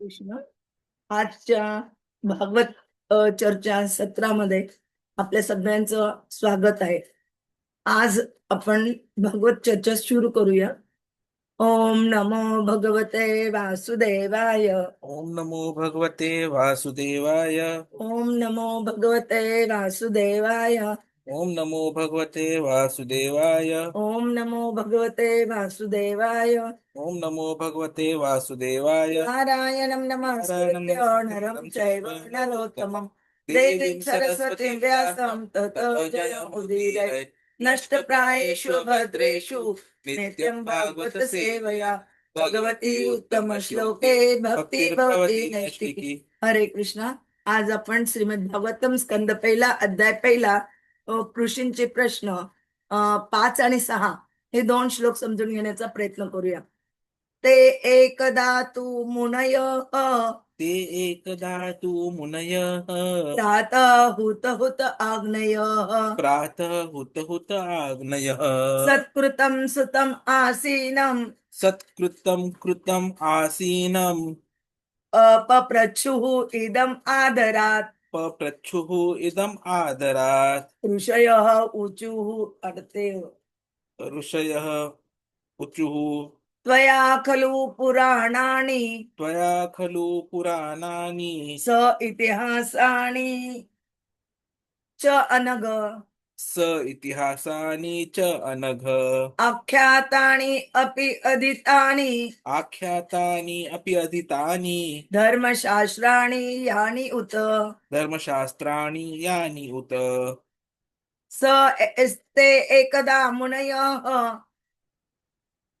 कृष्ण. आजच्या भागवत चर्चा सत्रामध्ये आपल्या सगळ्यांचं स्वागत आहे. आज आपण भागवत चर्चा सुरू करूया. ओम नमो भगवते वासुदेवाय. ओम नमो भगवते वासुदेवाय. ओम नमो भगवते वासुदेवाय. ओम नमो भगवते वासुदेवाय। ओम नमो भगवते वासुदेवाय। ओम नमो भगवते वासुदेवाय। नारायणं नमस्कृत्य नरं चैव नरोत्तमं। देवीं सरस्वतीं व्यासं ततो जयमुदीरये नष्टप्रायेषु भद्रेषु नित्यं भागवत सेवया। भगवती उत्तम श्लोके भक्ती भवती नैष्टिकी हरे कृष्णा। आज आपण श्रीमद भागवतम स्कंद पहिला अध्याय पहिला कृषींचे प्रश्न पाच आणि सहा हे दोन श्लोक समजून घेण्याचा प्रयत्न करूया. ते एकदा तू मुनय ते एकदा तू मुनयः तात हुत हुत आग्नय प्रातः हुत हुत आग्नयः सत्कृतं सुतम् आसीनं सत्कृतं कृतम् आसीनम्. अपप्रच्छुः इदम् आदरात्. पप्रच्छुः इदम् आदरात्। ऋषयः ऊचुः अडते। ऋषयः उचुः त्वया खलु पुराणानि। त्वया खलु पुराणानि। स इतिहासानि। च अनग। स इतिहासानि च अनघ। आख्यातानि अपि अधीतानि। आख्यातानि अपि अधीतानि। धर्मशास्त्राणि यानि उत। धर्मशास्त्राणि यानि उत। स एस्ते एकदा मुनयः।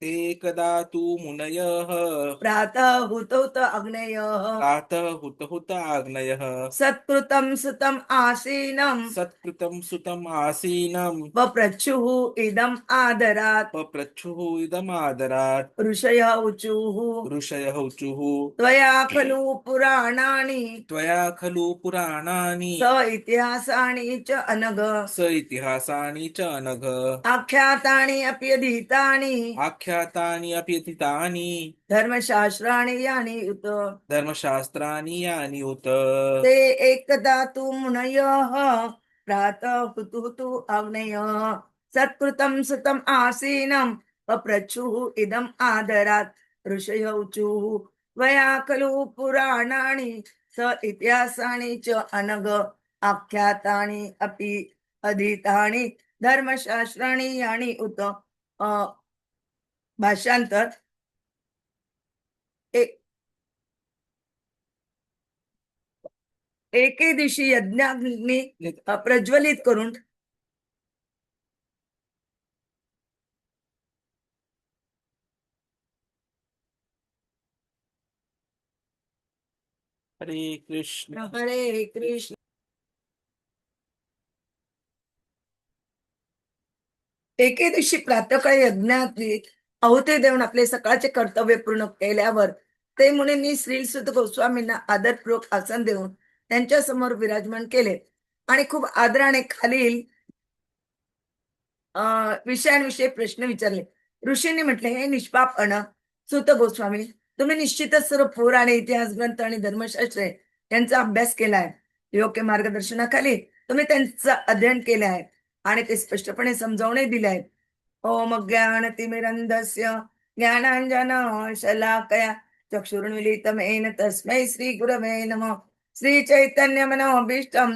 एकदा तु मुनयः? प्रातः हुतोत अग्नयः प्रातः हुत हुत आग्नयः सत्कृतं सुतम् आसीनं सत्कृतं सुतम् आसीनम्। वप्रच्छुः इदम् आदरात्। पप्रच्छुः इदमादरात् ऋषयः ऊचुः ऋषयः उचुः। त्वया खलु पुराणानि। त्वया खलु पुराणानि। स इतिहासानि च अनग स इतिहासानि च अनघ। आख्यातानि अपि अधीतानि। आख्यातानि अपि अधीतानि धर्मशास्त्राणि यानि उत धर्मशास्त्राणि यानि उत ते एकदा तु मुनयः प्रातः हुतु हुतु आग्नेयः सत्कृतं सुतम् आसीनं पप्रच्छुः इदम् आदरात् ऋषय ऊचुः त्वया खलु पुराणानि स इतिहासानि च अनग आख्यातानि अपि अधीतानि। धर्मशास्त्राणि यानि उत भाषांतर एके दिवशी यज्ञाग्नी अ, प्रज्वलित करून हरे कृष्ण. हरे कृष्ण. एके दिवशी प्रातःकाळी यज्ञात आहुती देऊन आपले सकाळचे कर्तव्य पूर्ण केल्यावर ते मुनींनी श्री सुत गोस्वामींना आदरपूर्वक आसन देऊन त्यांच्यासमोर विराजमान केले. आणि खूप आदराने खालील विषयांविषयी प्रश्न विचारले. ऋषींनी म्हटले हे निष्पाप अण सुत गोस्वामी तुम्ही निश्चितच सर्व पूर आणि इतिहास ग्रंथ आणि धर्मशास्त्र यांचा अभ्यास केला आहे योग्य मार्गदर्शनाखाली तुम्ही त्यांचं अध्ययन केले आहे आणि ते स्पष्टपणे समजावणे दिले आहेत ओम ज्ञानतिमिरन्धस्य तिमिरंधस्य शलाकया चक्षुर्मिलितमेन तस्मै श्रीगुरवे नमः। श्री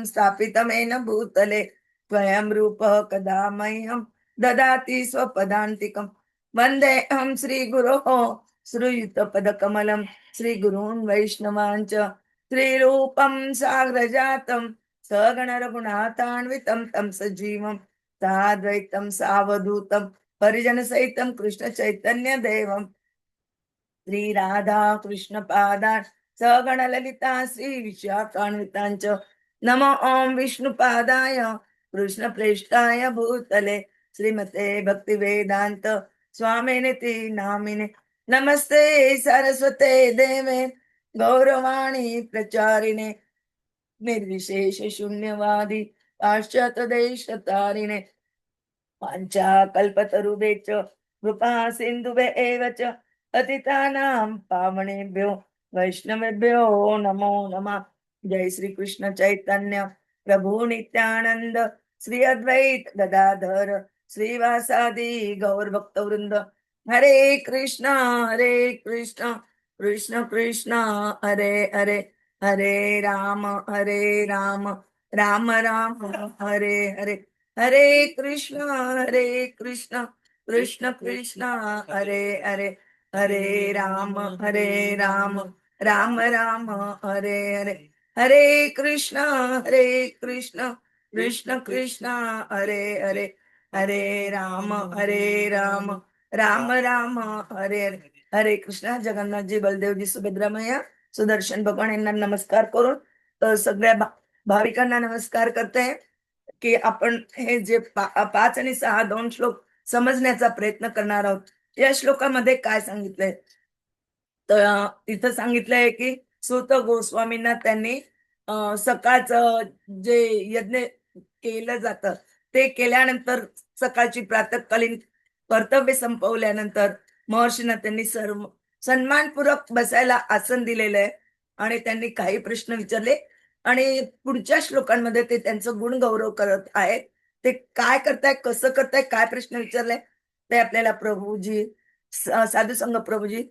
स्थापितमेन भूतले। त्वयं रूपः कदा मह्यं ददाति स्वपदान्तिकं। वन्देऽहं श्रीगुरोः श्रीयुतपदकमलं। श्रीगुरून् वैष्णवाञ्च श्रीरूपं साग्रजातं। सगणरघुनाथान्वितं तं તાદ્વૈતમ સાવધૂતમ હરિજન સહિતમ કૃષ્ણ ચૈતન્ય દેવમ શ્રી રાધા કૃષ્ણ પાદાન સગણ લલિતા શ્રી વિશાખાન્વિતાંચ નમો ઓમ વિષ્ણુ પાદાય કૃષ્ણ પ્રેષ્ઠાય ભૂતલે શ્રીમતે ભક્તિ વેદાંત સ્વામીને તે નામીને નમસ્તે સરસ્વતે દેવે ગૌરવાણી પ્રચારીને નિર્વિશેષ શૂન્યવાદી तारिणे वाञ्छाकल्पतरुभ्यश्च कृपा सिन्धुभ्य एव च पतितानां पावनेभ्यो वैष्णवेभ्यो नमो नमः। जय श्री कृष्ण चैतन्य। प्रभु नित्यानंद श्री अद्वैत गदाधर। श्रीवासादि गौर भक्त वृंद हरे कृष्ण हरे कृष्ण। कृष्ण कृष्ण हरे हरे। हरे राम हरे राम। राम राम हरे हरे हरे कृष्ण हरे कृष्ण कृष्ण कृष्ण हरे हरे हरे राम हरे राम राम राम हरे हरे हरे कृष्ण हरे कृष्ण कृष्ण कृष्ण हरे हरे हरे राम हरे राम राम राम हरे हरे हरे कृष्ण जगन्नाथजी बलदेवजी जी मैया सुदर्शन भगवान यांना नमस्कार करून सगळ्या भाविकांना नमस्कार करते की आपण हे जे पा- पाच आणि सहा दोन श्लोक समजण्याचा प्रयत्न करणार आहोत. या श्लोकामध्ये काय सांगितलंय? तर तिथं सांगितलंय की सुत गोस्वामींना त्यांनी सकाळचं जे यज्ञ केलं जातं ते केल्यानंतर सकाळची प्रातकालीन कर्तव्य संपवल्यानंतर महर्षींना त्यांनी सर्व सन्मानपूर्वक बसायला आसन दिलेलं आहे आणि त्यांनी काही प्रश्न विचारले. आणि पुढच्या श्लोकांमध्ये ते त्यांचं गुण गौरव करत आहेत. ते काय करताय कसं करताय काय प्रश्न विचारले ते आपल्याला प्रभूजी साधू संघ प्रभूजी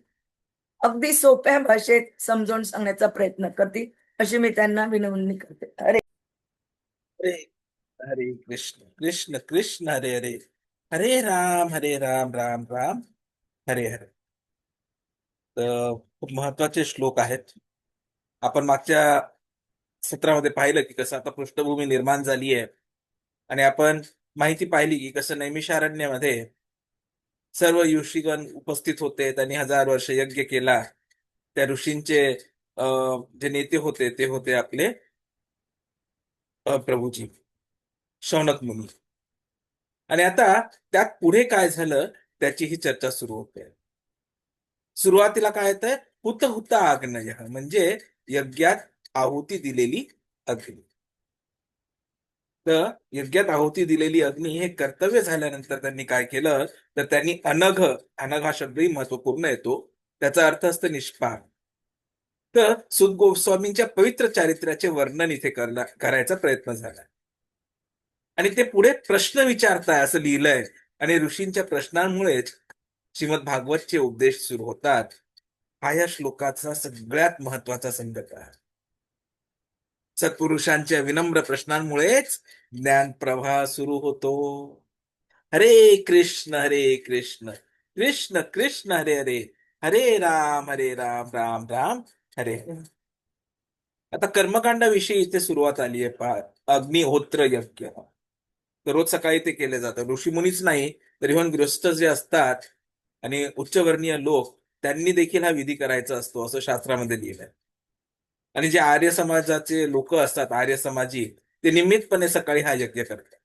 अगदी सोप्या भाषेत समजावून सांगण्याचा प्रयत्न करतील अशी मी त्यांना विनवणी करते. अरे हरे हरे कृष्ण कृष्ण कृष्ण हरे हरे. हरे राम हरे राम राम राम. हरे हरे. तर खूप महत्त्वाचे श्लोक आहेत. आपण मागच्या सत्रामध्ये पाहिलं की कसं आता पृष्ठभूमी निर्माण झाली आहे आणि आपण माहिती पाहिली की कसं नैमिषारण्यमध्ये सर्व ऋषीगण उपस्थित होते त्यांनी हजार वर्ष यज्ञ केला. त्या ऋषींचे अं, जे नेते होते ते होते आपले प्रभूजी शौनक मुनी. आणि आता त्यात पुढे काय झालं त्याची ही चर्चा सुरू होते. सुरुवातीला काय येतंय हुत? हुत आग्नय. म्हणजे यज्ञात आहुती दिलेली अग्नी. तर यज्ञात आहुती दिलेली अग्नी हे कर्तव्य झाल्यानंतर त्यांनी काय केलं? तर त्यांनी अनघ अनघ हा शब्दही महत्त्वपूर्ण येतो त्याचा अर्थ असतं निष्पाप. तर सुद गोस्वामींच्या पवित्र चारित्र्याचे वर्णन इथे करायचा प्रयत्न झाला. आणि ते पुढे प्रश्न विचारताय असं लिहिलंय. आणि ऋषींच्या प्रश्नांमुळेच श्रीमद भागवतचे उपदेश सुरू होतात. हा या श्लोकाचा सगळ्यात महत्त्वाचा संदर्भ आहे. सत्पुरुषांच्या विनम्र प्रश्नांमुळेच ज्ञान प्रवाह सुरू होतो. हरे कृष्ण हरे कृष्ण कृष्ण कृष्ण हरे हरे हरे राम हरे राम राम राम हरे आता कर्मकांडाविषयी इथे सुरुवात आली आहे पहा. अग्निहोत्र यज्ञ. रोज सकाळी ते केले जातं ऋषीमुनीच नाही तर इव्हन गृहस्थ जे असतात आणि उच्चवर्णीय लोक त्यांनी देखील हा विधी करायचा असतो असं शास्त्रामध्ये लिहिलंय. आणि जे आर्य समाजाचे लोक असतात आर्य समाजी ते नियमितपणे सकाळी हा यज्ञ करतात.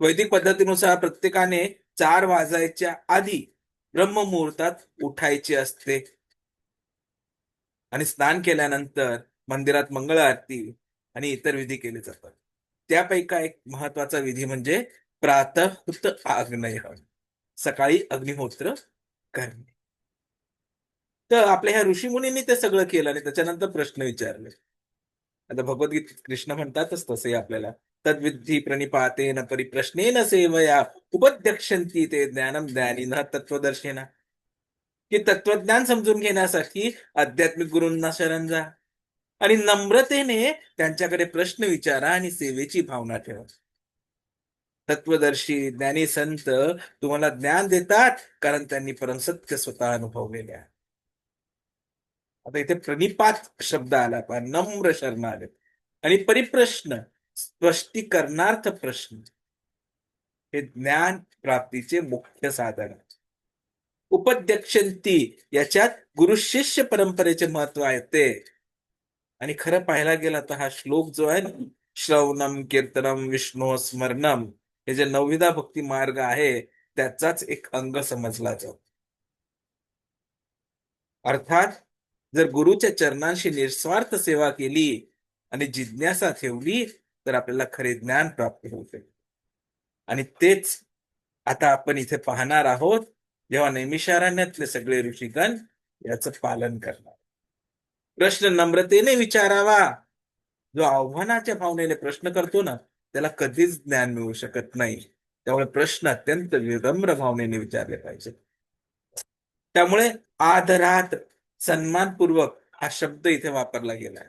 वैदिक पद्धतीनुसार प्रत्येकाने चार वाजायच्या आधी ब्रह्ममुहूर्तात उठायचे असते. आणि स्नान केल्यानंतर मंदिरात मंगळ आरती आणि इतर विधी केले जातात. त्यापैका एक महत्त्वाचा विधी म्हणजे प्रातःहुत आग्नय. सकाळी अग्निहोत्र करणे. तर आपल्या ह्या ऋषीमुनींनी ते सगळं केलं आणि त्याच्यानंतर प्रश्न विचारले. आता भगवद्गीत कृष्ण म्हणतातच तसे आपल्याला. तद्विधी प्रणिपातेन परिप्रश्नेन सेवया उपध्यक्षंती ते ज्ञानम ज्ञानीन तत्वदर्शेना की तत्वज्ञान समजून घेण्यासाठी आध्यात्मिक गुरूंना शरण जा. आणि नम्रतेने त्यांच्याकडे प्रश्न विचारा आणि सेवेची भावना ठेवा. तत्वदर्शी ज्ञानी संत तुम्हाला ज्ञान देतात कारण त्यांनी परमसत्य स्वतः अनुभवलेले आहे. आता इथे प्रणिपात शब्द आला पहा नम्र शरण आले आणि परिप्रश्न स्पष्टीकरणार्थ प्रश्न. हे ज्ञान प्राप्तीचे मुख्य साधन आहे. उपध्यक्षंती याच्यात गुरु शिष्य परंपरेचे महत्त्व आहे ते. आणि खरं पाहायला गेला तर हा श्लोक जो आहे ना श्रवणम कीर्तनम विष्णू स्मरणम हे जे नवविधा भक्ती मार्ग आहे त्याचाच एक अंग समजला जातो. अर्थात जर गुरुच्या चरणांशी निस्वार्थ सेवा केली आणि जिज्ञासा ठेवली तर आपल्याला खरे ज्ञान प्राप्त होते. आणि तेच आता आपण इथे पाहणार आहोत जेव्हा नैमिषारण्यातले सगळे ऋषिगण याचं पालन करणार. प्रश्न नम्रतेने विचारावा. जो आव्हानाच्या भावनेने प्रश्न करतो ना त्याला कधीच ज्ञान मिळू शकत नाही. त्यामुळे प्रश्न अत्यंत विनम्र भावनेने विचारले पाहिजे त्यामुळे आदरात सन्मानपूर्वक हा शब्द इथे वापरला गेला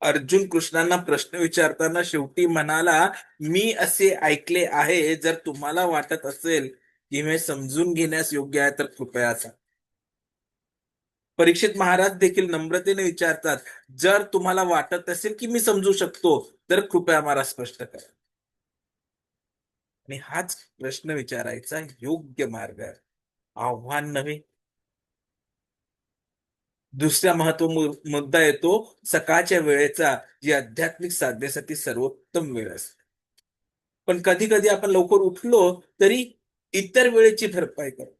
अर्जुन कृष्णांना प्रश्न विचारताना शेवटी म्हणाला मी असे ऐकले आहे जर तुम्हाला वाटत असेल की हे समजून घेण्यास योग्य आहे तर कृपया परीक्षित महाराज देखील नम्रतेने विचारतात जर तुम्हाला वाटत असेल की मी समजू शकतो तर कृपया मला स्पष्ट करा. आणि हाच प्रश्न विचारायचा योग्य मार्ग आहे. आव्हान नव्हे दुसरा महत्त्व मुद्दा येतो सकाळच्या वेळेचा जी आध्यात्मिक साधनेसाठी सर्वोत्तम वेळ असते. पण कधी कधी आपण लवकर उठलो तरी इतर वेळेची भरपाई करतो.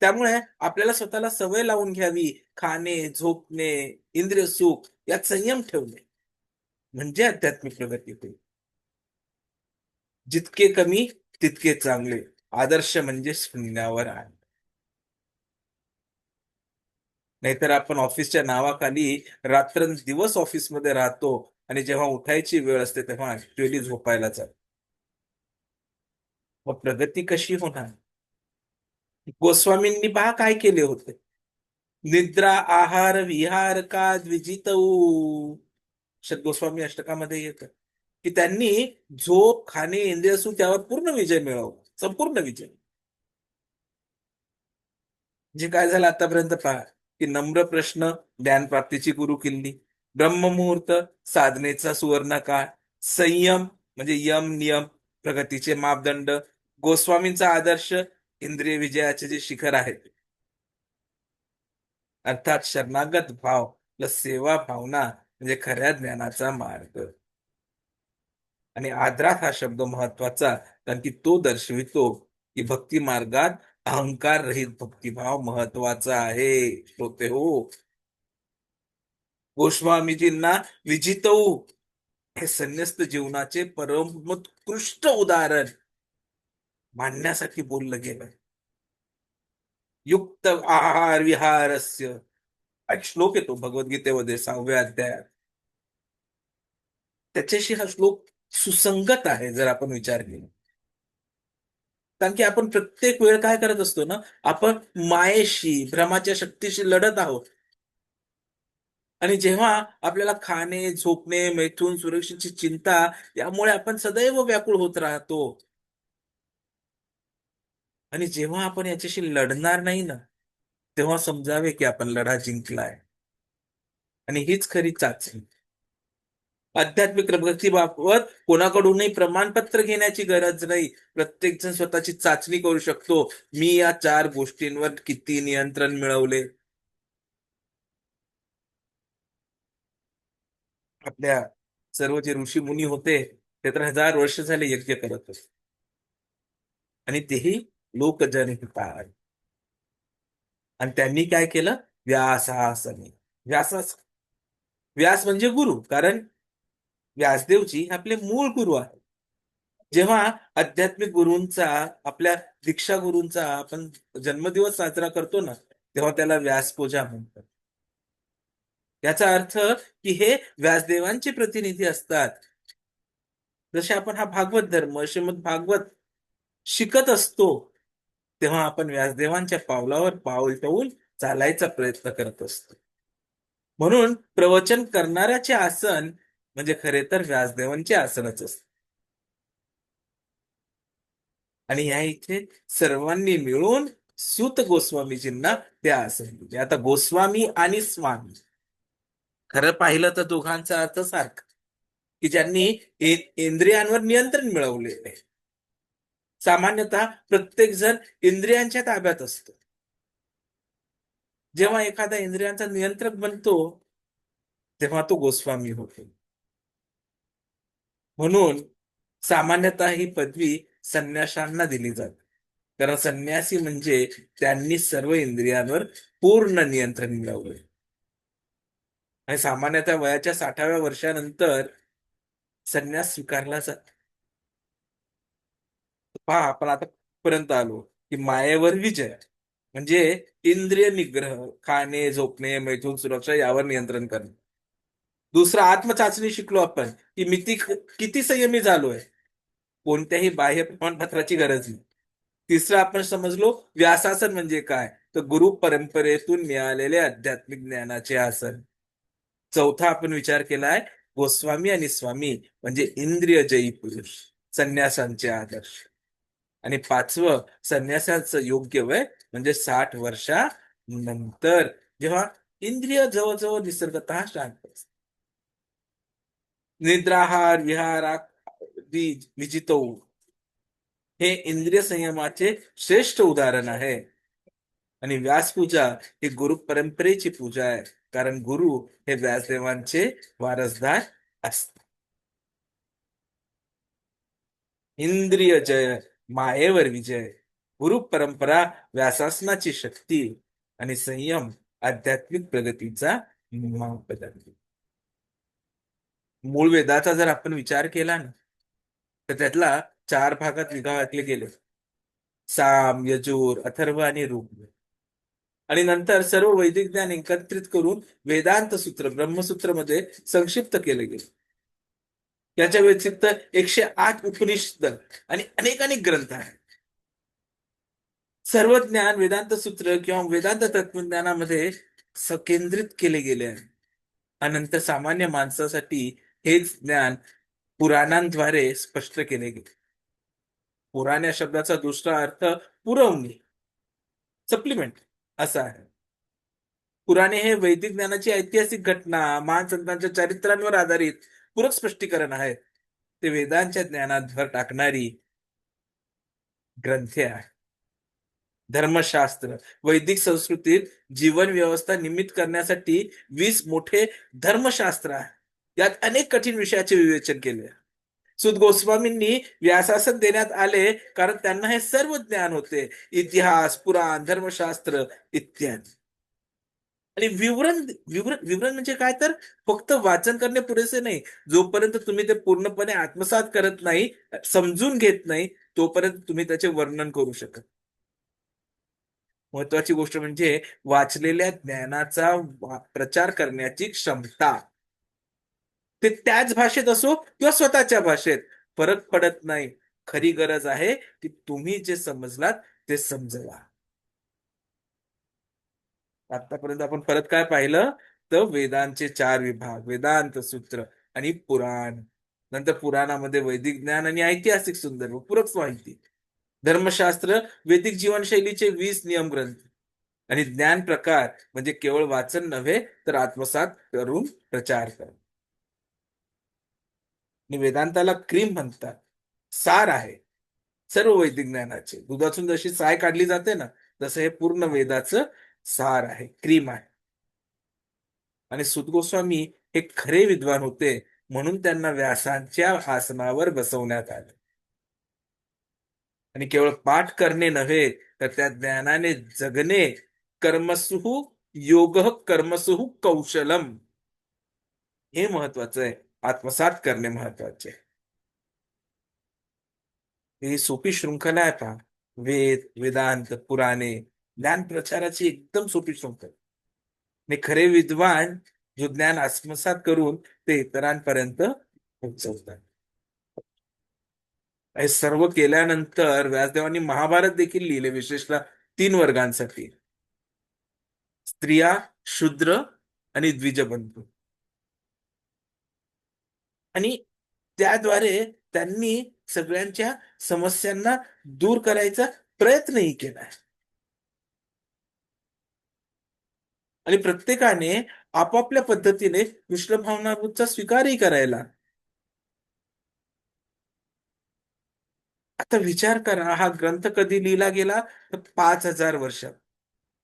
त्यामुळे आपल्याला स्वतःला सवय लावून घ्यावी खाणे झोपणे इंद्रिय सुख यात संयम ठेवणे. म्हणजे आध्यात्मिक प्रगती होईल जितके कमी तितके चांगले. आदर्श म्हणजे शून्यावर आहे. नाहीतर आपण ऑफिसच्या नावाखाली रात्रंदिवस ऑफिसमध्ये राहतो आणि जेव्हा उठायची वेळ असते तेव्हा ऍक्च्युअली झोपायला जातो. मग प्रगती कशी होणार? गोस्वामींनी पहा काय केले होते? निद्रा आहार विहार का द्विजितऊ शत गोस्वामी अष्टकामध्ये येतं की त्यांनी झोप खाणे इंद्रिय असून त्यावर पूर्ण विजय मिळवला संपूर्ण विजय. जे काय झालं आतापर्यंत पहा. की नम्र प्रश्न ज्ञान प्राप्तीची गुरु किल्ली. ब्रह्ममुहूर्त साधनेचा सुवर्ण काळ. संयम म्हणजे यम नियम प्रगतीचे मापदंड. गोस्वामींचा आदर्श इंद्रिय विजयाचे जे शिखर आहेत. अर्थात शरणागत भाव प्लस सेवा भावना म्हणजे खऱ्या ज्ञानाचा मार्ग. आणि आदरात हा शब्द महत्त्वाचा कारण की तो दर्शवितो की भक्ती मार्गात अहंकार रहित भक्तिभाव महत्त्वाचा आहे. श्रोते हो. गोस्वामीजींना विजितऊ हे संन्यस्त जीवनाचे परमोत्कृष्ट उदाहरण मांडण्यासाठी बोललं गेलं. युक्त आहार विहारस्य. श्लोक येतो भगवद्गीतेमध्ये सहाव्या अध्यायात. त्याच्याशी हा श्लोक सुसंगत आहे जर आपण विचार केला. कारण की आपण प्रत्येक वेळ काय करत असतो ना आपण मायेशी भ्रमाच्या शक्तीशी लढत आहोत. आणि जेव्हा आपल्याला खाणे झोपणे मैथून सुरक्षेची चिंता यामुळे आपण सदैव व्याकुळ होत राहतो. आणि जेव्हा आपण याच्याशी लढणार नाही ना तेव्हा समजावे की आपण लढा जिंकलाय. आणि हीच खरी चाचणी. आध्यात्मिक प्रगतीबाबत कोणाकडूनही प्रमाणपत्र घेण्याची गरज नाही. प्रत्येक जण स्वतःची चाचणी करू शकतो. मी या चार गोष्टींवर किती नियंत्रण मिळवले? आपल्या सर्व जे ऋषी मुनी होते ते तर हजार वर्ष झाले यज्ञ करत होते. आणि तेही लोकजन आणि त्यांनी काय केलं? व्यासासने. व्यासास व्यास म्हणजे गुरु. कारण व्यासदेवजी आपले मूळ गुरु आहेत. जेव्हा आध्यात्मिक गुरूंचा आपल्या दीक्षा गुरूंचा आपण जन्मदिवस साजरा करतो ना तेव्हा त्याला व्यासपूजा म्हणतात. याचा अर्थ की हे व्यासदेवांचे प्रतिनिधी असतात. जसे आपण हा भागवत धर्म श्रीमद भागवत शिकत असतो तेव्हा आपण व्यासदेवांच्या पावलावर पाऊल ठेवून चालायचा प्रयत्न करत असतो. म्हणून प्रवचन करणाऱ्याचे आसन म्हणजे खरे तर व्यासदेवांचे आसनच असते. आणि या इथे सर्वांनी मिळून सुत गोस्वामीजींना ते आसन दिले. आता गोस्वामी आणि स्वामी. खरं पाहिलं तर दोघांचा अर्थ सारखा. की ज्यांनी इंद्रियांवर नियंत्रण मिळवलेले सामान्यतः प्रत्येक जण इंद्रियांच्या ताब्यात असतो. जेव्हा एखादा इंद्रियांचा नियंत्रक बनतो तेव्हा तो गोस्वामी होतो. म्हणून सामान्यतः ही पदवी संन्याशांना दिली जाते. कारण संन्यासी म्हणजे त्यांनी सर्व इंद्रियांवर पूर्ण नियंत्रण मिळवले. आणि सामान्यतः वयाच्या साठाव्या वर्षानंतर संन्यास स्वीकारला जात. पहा आपण आता पर्यंत आलो? की मायेवर विजय. म्हणजे इंद्रिय निग्रह खाणे झोपणे मैथून सुरक्षा यावर नियंत्रण करणे. दुसरं आत्मचाचणी शिकलो आपण. की मी ती किती संयमी झालोय कोणत्याही बाह्य प्रमाणपत्राची गरज नाही. तिसरं आपण समजलो व्यासासन म्हणजे काय? तर गुरु परंपरेतून मिळालेले आध्यात्मिक ज्ञानाचे आसन. चौथा आपण विचार केलाय गोस्वामी आणि स्वामी म्हणजे इंद्रिय जयी पुरुष संन्यासांचे आदर्श. आणि पाचवं संन्यासाचं योग्य वय म्हणजे साठ वर्षानंतर. जेव्हा इंद्रिय जवळजवळ निसर्गत शांत निद्राहार निद्राहार बीज विजितो. हे इंद्रिय संयमाचे श्रेष्ठ उदाहरण आहे. आणि व्यासपूजा ही गुरु परंपरेची पूजा आहे. कारण गुरु हे व्यासदेवांचे वारसदार असतात. इंद्रिय जय मायेवर विजय. गुरु परंपरा व्यासासनाची शक्ती. आणि संयम आध्यात्मिक प्रगतीचा मापदंड मूळ वेदाचा जर आपण विचार केला ना तर त्यातला चार भागात विभागले गेले. साम यजूर अथर्व आणि ऋग्वेद आणि नंतर सर्व वैदिक ज्ञान एकत्रित करून वेदांत सूत्र ब्रह्मसूत्रमध्ये संक्षिप्त केले गेले. याच्या व्यतिरिक्त एकशे आठ उपनिषद आणि अनेक अनेक ग्रंथ आहेत. सर्व ज्ञान वेदांत सूत्र किंवा वेदांत तत्वज्ञानामध्ये केंद्रित केले गेले आहे. अनंतर सामान्य माणसासाठी हेच ज्ञान पुराणांद्वारे स्पष्ट केले गेले. पुराण या शब्दाचा दुसरा अर्थ पुरवणी सप्लिमेंट असा आहे. पुराणे हे वैदिक ज्ञानाची ऐतिहासिक घटना महान संतांच्या चरित्रांवर आधारित पूरक स्पष्टीकरण आहे. ते वेदांच्या ज्ञानात भर टाकणारी ग्रंथे आहे धर्मशास्त्र वैदिक संस्कृतीत जीवन व्यवस्था निमित करण्यासाठी वीस मोठे धर्मशास्त्र आहे यात अनेक कठीण विषयाचे विवेचन केले. सुद गोस्वामींनी व्यासासन देण्यात आले कारण त्यांना हे सर्व ज्ञान होते. इतिहास पुराण धर्मशास्त्र इत्यादी. आणि विवरण विवरण विवरण म्हणजे काय तर? फक्त वाचन करणे पुरेसे नाही. जोपर्यंत तुम्ही ते पूर्णपणे आत्मसात करत नाही समजून घेत नाही तोपर्यंत तुम्ही त्याचे वर्णन करू शकत महत्वाची गोष्ट म्हणजे वाचलेल्या ज्ञानाचा प्रचार करण्याची क्षमता. ते त्याच भाषेत असो किंवा स्वतःच्या भाषेत. फरक पडत नाही. खरी गरज आहे की तुम्ही जे समजलात ते समजवा. आतापर्यंत आपण परत काय पाहिलं? तर वेदांचे चार विभाग वेदांत सूत्र आणि पुराण. नंतर पुराणामध्ये वैदिक ज्ञान आणि ऐतिहासिक सुंदर पूरक माहिती. धर्मशास्त्र वैदिक जीवनशैलीचे वीस नियम ग्रंथ. आणि ज्ञान प्रकार म्हणजे केवळ वाचन नव्हे तर आत्मसात करून प्रचार कर आणि वेदांताला क्रीम म्हणतात. सार आहे. सर्व वैदिक ज्ञानाचे. दुधातून जशी साय काढली जाते ना तसं हे पूर्ण वेदाचं सार आहे. क्रीम आहे. आणि सुत गोस्वामी हे खरे विद्वान होते म्हणून त्यांना व्यासांच्या आसनावर बसवण्यात आले. आणि केवळ पाठ करणे नव्हे तर त्या ज्ञानाने जगणे कर्मसुहू योग कर्मसुहू कौशलम. हे महत्वाचं आहे. आत्मसात करणे महत्त्वाचे. ही सोपी शृंखला आहे पहा. वेद वेदांत पुराणे ज्ञान प्रचाराची एकदम सोपी शृंखला. आणि खरे विद्वान जो ज्ञान आत्मसात करून ते इतरांपर्यंत पोहोचवतात. हे सर्व केल्यानंतर व्यासदेवांनी महाभारत देखील लिहिले विशेषतः तीन वर्गांसाठी. स्त्रिया शूद्र आणि द्विजबंधू. आणि त्याद्वारे त्यांनी सगळ्यांच्या समस्यांना दूर करायचा प्रयत्नही केलाय आणि प्रत्येकाने आपापल्या पद्धतीने कृष्ण भावनाभूतचा स्वीकारही करायला. आता विचार करा हा ग्रंथ कधी लिहिला गेला? तर पाच हजार वर्ष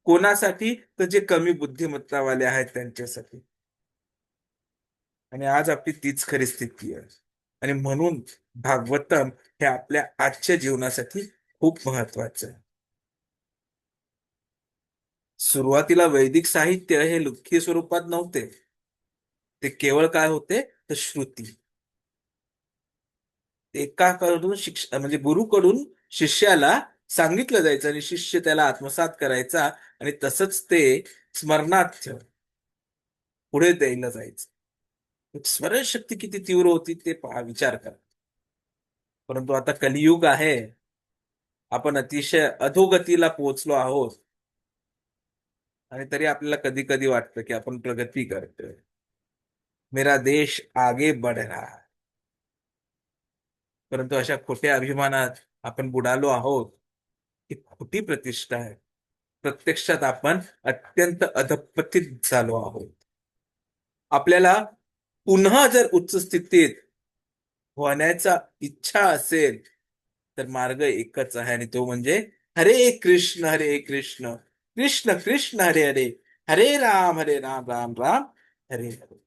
कोणासाठी? तर जे कमी बुद्धिमत्तावाले आहेत त्यांच्यासाठी. आणि आज आपली तीच खरी स्थिती आहे. आणि म्हणून भागवतम हे आपल्या आजच्या जीवनासाठी खूप महत्वाचं आहे. सुरुवातीला वैदिक साहित्य हे लुख्खी स्वरूपात नव्हते. ते केवळ काय होते? तर श्रुती. एकाकडून शिक्ष म्हणजे गुरुकडून शिष्याला सांगितलं जायचं आणि शिष्य त्याला आत्मसात करायचा आणि तसंच ते स्मरणात ठेव पुढे द्यायला जायचं. स्मरणशक्ती किती तीव्र होती ते पहा विचार करा. परंतु आता कलियुग आहे. आपण अतिशय अधोगतीला पोहोचलो आहोत. आणि तरी आपल्याला कधी कधी वाटतं की आपण प्रगती करतोय. मेरा देश आगे बढ़ रहा है. परंतु अशा खोट्या अभिमानात आपण बुडालो आहोत ही खोटी प्रतिष्ठा आहे. प्रत्यक्षात आपण अत्यंत अधपतित झालो आहोत. आपल्याला पुन्हा जर उच्च स्थितीत होण्याचा इच्छा असेल तर मार्ग एकच आहे आणि तो म्हणजे हरे कृष्ण हरे कृष्ण. कृष्ण कृष्ण हरे हरे. हरे राम हरे राम राम राम हरे हरे.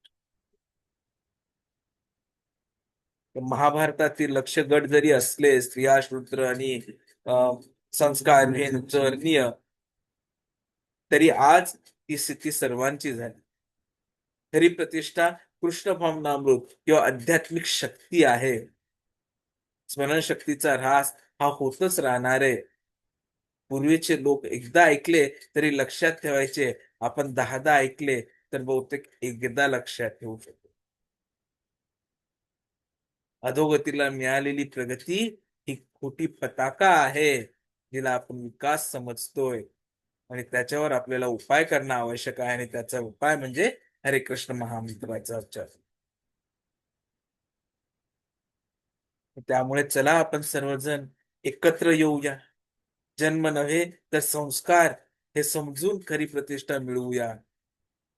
महाभारतातील लक्ष गट जरी असले स्त्रिया शूद्र आणि अं, संस्कार चरणीय तरी आज ही स्थिती सर्वांची झाली. खरी कृष्णभाम नामरूप किंवा आध्यात्मिक शक्ती आहे. स्मरणशक्तीचा ऱ्हास हा होतच राहणार आहे. पूर्वीचे लोक एकदा ऐकले तरी लक्षात ठेवायचे आपण दहादा ऐकले तर बहुतेक एकदा लक्षात ठेवू शकतो. अधोगतीला मिळालेली प्रगती ही खोटी पताका आहे जिला आपण विकास समजतोय. आणि त्याच्यावर आपल्याला उपाय करणं आवश्यक आहे आणि त्याचा उपाय म्हणजे हरे कृष्ण महामंत्राचा उच्चार. त्यामुळे चला आपण सर्वजण एकत्र येऊया. जन्म नव्हे तर संस्कार हे समजून खरी प्रतिष्ठा मिळवूया.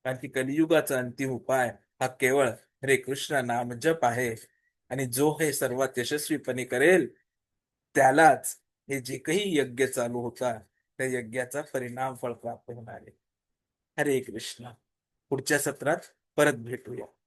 कारण की कलियुगाचा अंतिम उपाय हा केवळ हरे कृष्ण नाम जप आहे. आणि जो हे सर्वात यशस्वीपणे करेल त्यालाच हे जे काही यज्ञ चालू होता त्या यज्ञाचा परिणाम फळ प्राप्त होणार आहे. हरे कृष्ण. पुढच्या सत्रात परत भेटूया.